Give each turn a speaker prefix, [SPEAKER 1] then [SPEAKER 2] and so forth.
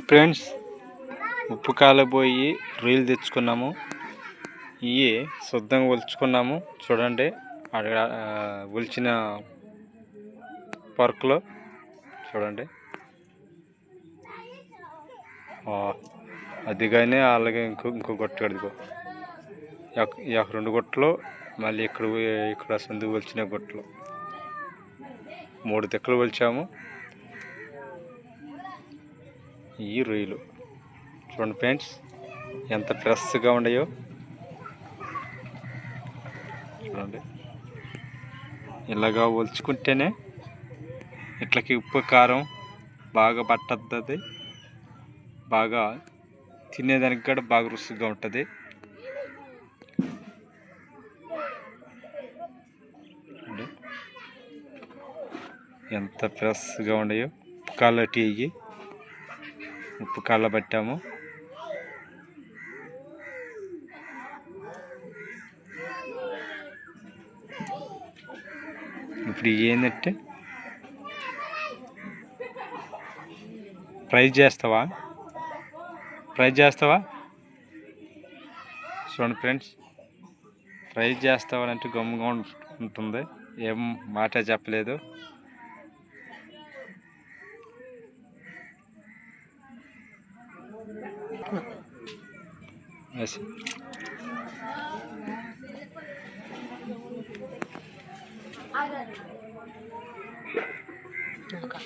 [SPEAKER 1] Friends ఉప్పు కాలబోయి రొయ్యలు తెచ్చుకున్నాము. ఇవి శుద్ధంగా ఒలుచుకున్నాము. చూడండి అక్కడ ఒలిచిన పర్క్లో చూడండి. అది కానీ అలాగే ఇంకో ఇంకో గొట్టు కడుకో ఈ యొక్క- రెండు గుట్టలు మళ్ళీ ఇక్కడ పోయి- ఇక్కడ సందు ఒలిచిన గుట్టలు. మూడు తిక్కలు ఒలిచాము. ఈ రొయ్యలు చూడండి ఫ్రెండ్స్ ఎంత ఫ్రెష్గా ఉన్నాయో. చూడండి. ఇలాగా ఒలుచుకుంటేనే ఇట్లకి ఉప్పు కారం బాగా పట్టద్ది. బాగా తినేదానికి కూడా బాగా రుచిగా ఉంటుంది. ఎంత ఫ్రెష్గా ఉన్నాయో. క్వాలిటీ అయ్యి ఉప్పు కాళ్ళ పట్టాము. ఇప్పుడు ఏంటంటే ఫ్రై చేస్తావా? ఫ్రై చేస్తావా? చూడండి ఫ్రెండ్స్ ఫ్రై చేస్తావా అంటే గమ్ముగా ఉంటుంది. ఏం మాట చెప్పలేదు. 没事。我干。